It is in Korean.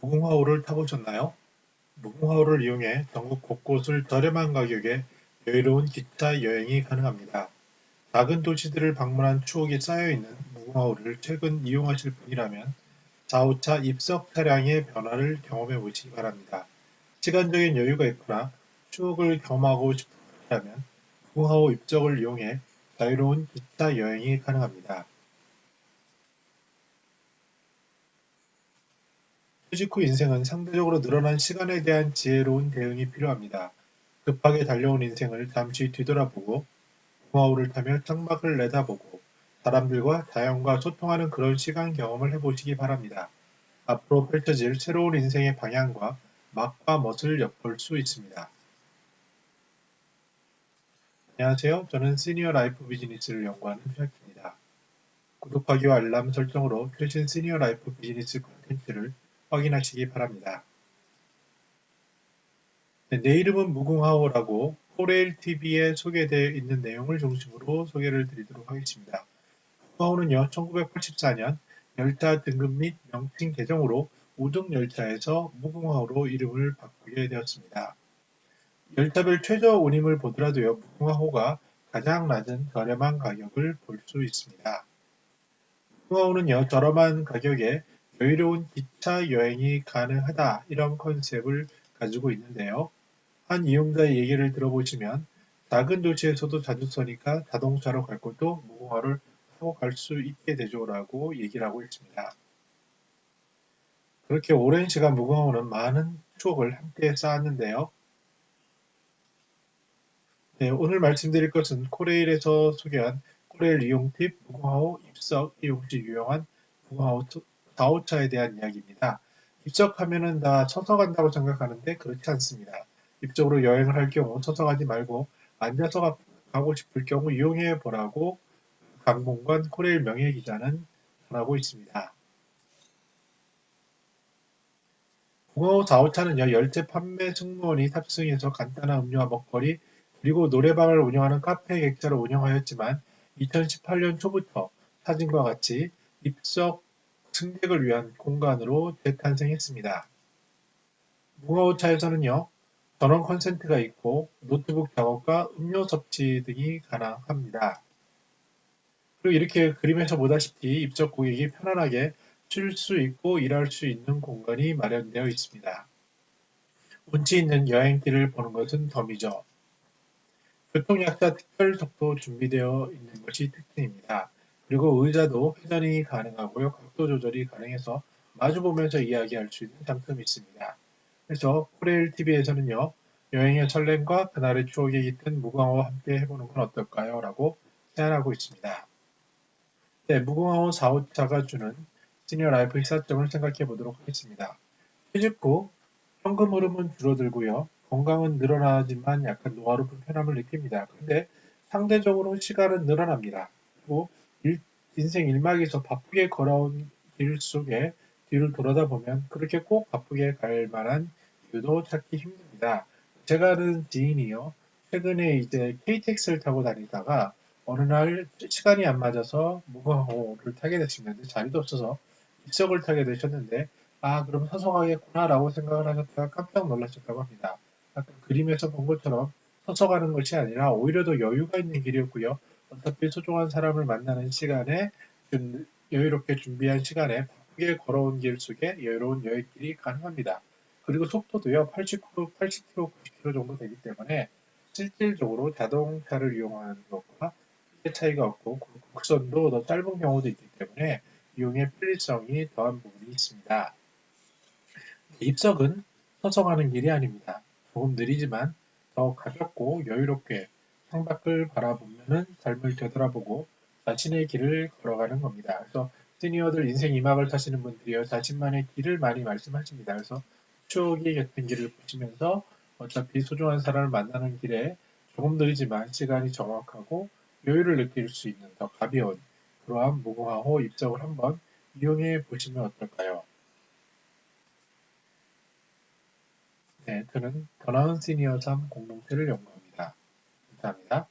무궁화호를 타보셨나요? 무궁화호를 이용해 전국 곳곳을 저렴한 가격에 여유로운 기차 여행이 가능합니다. 작은 도시들을 방문한 추억이 쌓여있는 무궁화호를 최근 이용하실 분이라면 4호차 입석 차량의 변화를 경험해 보시기 바랍니다. 시간적인 여유가 있거나 추억을 경험하고 분이라면 무궁화호 입석을 이용해 자유로운 기차 여행이 가능합니다. 퇴직 후 인생은 상대적으로 늘어난 시간에 대한 지혜로운 대응이 필요합니다. 급하게 달려온 인생을 잠시 뒤돌아보고 무궁화호를 타며 창밖을 내다보고 사람들과 자연과 소통하는 그런 시간 경험을 해보시기 바랍니다. 앞으로 펼쳐질 새로운 인생의 방향과 맛과 멋을 엿볼 수 있습니다. 안녕하세요. 저는 시니어 라이프 비즈니스를 연구하는 최학입니다. 구독하기와 알람 설정으로 최신 시니어 라이프 비즈니스 콘텐츠를 확인하시기 바랍니다. 네, 내 이름은 무궁화호라고 포레일 TV에 소개되어 있는 내용을 중심으로 소개를 드리도록 하겠습니다. 무궁화호는요, 1984년 열차 등급 및 명칭 개정으로 우등 열차에서 무궁화호로 이름을 바꾸게 되었습니다. 열차별 최저 운임을 보더라도요, 무궁화호가 가장 낮은 저렴한 가격을 볼 수 있습니다. 무궁화호는요, 저렴한 가격에 여유로운 기차 여행이 가능하다 이런 컨셉을 가지고 있는데요. 한 이용자의 얘기를 들어보시면 작은 도시에서도 자주 써니까 자동차로 갈 것도 무궁화를 타고 갈 수 있게 되죠라고 얘기를 하고 있습니다. 그렇게 오랜 시간 무궁화호는 많은 추억을 함께 쌓았는데요. 네, 오늘 말씀드릴 것은 코레일에서 소개한 코레일 이용 팁 무궁화호 입석 이용 시 유용한 무궁화호 4호차에 대한 이야기입니다. 입석하면은 다 서서 간다고 생각하는데 그렇지 않습니다. 입적으로 여행을 할 경우 서서 가지 말고 앉아서 가고 싶을 경우 이용해 보라고 강봉관 코레일 명예 기자는 전하고 있습니다. 무궁화호 4호차는요, 열차 판매 승무원이 탑승해서 간단한 음료와 먹거리, 그리고 노래방을 운영하는 카페 객차를 운영하였지만 2018년 초부터 사진과 같이 입석 승객을 위한 공간으로 재탄생했습니다. 무궁화호차에서는요, 전원 콘센트가 있고 노트북 작업과 음료 섭취 등이 가능합니다. 그리고 이렇게 그림에서 보다시피 입석 고객이 편안하게 쉴 수 있고 일할 수 있는 공간이 마련되어 있습니다. 운치 있는 여행길을 보는 것은 덤이죠. 교통약자 특별석도 준비되어 있는 것이 특징입니다. 그리고 의자도 회전이 가능하고요. 각도 조절이 가능해서 마주 보면서 이야기할 수 있는 장점이 있습니다. 그래서 코레일 TV에서는요. 여행의 설렘과 그날의 추억이 깃든 무궁화호와 함께 해보는 건 어떨까요? 라고 제안하고 있습니다. 네, 무궁화호 4호차가 주는 시니어 라이프 희사점을 생각해 보도록 하겠습니다. 퇴직 후 현금 흐름은 줄어들고요. 건강은 늘어나지만 약간 노화로 불편함을 느낍니다. 근데 상대적으로 시간은 늘어납니다. 그리고 일, 인생 일막에서 바쁘게 걸어온 길 속에 뒤를 돌아다 보면 그렇게 꼭 바쁘게 갈 만한 이유도 찾기 힘듭니다. 제가 아는 지인이요. 최근에 이제 KTX를 타고 다니다가 어느 날 시간이 안 맞아서 무궁화호를 타게 됐습니다. 자리도 없어서 입석을 타게 되셨는데 아 그럼 서서 가겠구나 라고 생각을 하셨다가 깜짝 놀라셨다고 합니다. 아까 그림에서 본 것처럼 서서 가는 것이 아니라 오히려 더 여유가 있는 길이었고요. 어차피 소중한 사람을 만나는 시간에 좀 여유롭게 준비한 시간에 바쁘게 걸어온 길 속에 여유로운 여행길이 가능합니다. 그리고 속도도요 80km, 80km, 90km 정도 되기 때문에 실질적으로 자동차를 이용하는 것과 크게 차이가 없고 국선도 더 짧은 경우도 있기 때문에 이용의 편리성이 더한 부분이 있습니다. 입석은 서서 가는 길이 아닙니다. 조금 느리지만 더 가볍고 여유롭게 창밖을 바라보면은 삶을 되돌아보고 자신의 길을 걸어가는 겁니다. 그래서 시니어들 인생 이막을 타시는 분들이요 자신만의 길을 많이 말씀하십니다. 그래서 추억이 곁은 길을 보시면서 어차피 소중한 사람을 만나는 길에 조금 느리지만 시간이 정확하고 여유를 느낄 수 있는 더 가벼운 그러한 무궁화호 입석을 한번 이용해 보시면 어떨까요? 네, 저는 더 나은 시니어 삶 공동체를 연구합니다. 감사합니다.